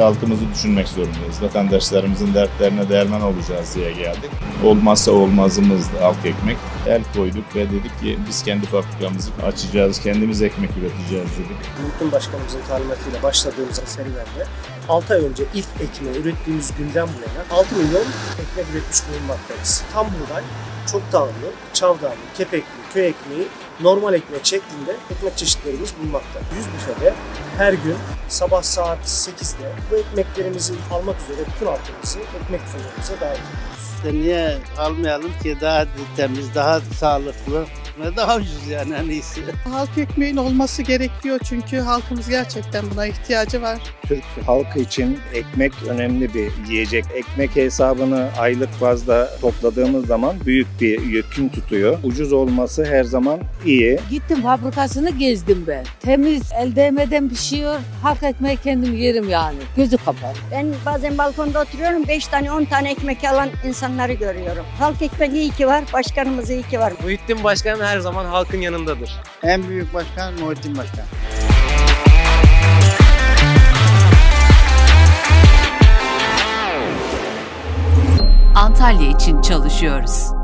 halkımızı düşünmek zorundayız. Vatandaşlarımızın dertlerine derman olacağız diye geldik. Olmazsa olmazımızdı halk ekmek. El koyduk ve dedik ki biz kendi fabrikamızı açacağız, kendimiz ekmek üreteceğiz dedik. Muhittin Başkanımızın talimatıyla başladığımız serüvende 6 ay önce ilk ekmeği ürettiğimiz günden bu yana 6 milyon ekmek üretmiş bulunmaktayız. Tam buğday, çok dağlı, çavdarlı, kepekli, köy ekmeği, normal ekmek şeklinde ekmek çeşitlerimiz bulunmakta. 100 büfede her gün sabah saat 8'de bu ekmeklerimizi almak üzere bütün halkımızı ekmek büfelerimize davet ediyoruz. Niye almayalım ki daha temiz, daha sağlıklı ve daha ucuz yani en iyisi. Halk ekmeğin olması gerekiyor çünkü halkımız gerçekten buna ihtiyacı var. Türk halkı için ekmek önemli bir yiyecek. Ekmek hesabını aylık bazda topladığımız zaman büyük bir yükün tutuyor. Ucuz olması her zaman iyi. Gittim fabrikasını gezdim ben. Temiz, el değmeden pişiyor. Halk ekmeği kendim yerim yani. Gözü kapalı. Ben bazen balkonda oturuyorum 5 tane 10 tane ekmek alan insanları görüyorum. Halk ekmek iyi ki var, başkanımız iyi ki var. Muhittin Başkan her zaman halkın yanındadır. En büyük başkan Muhittin Başkan. Antalya için çalışıyoruz.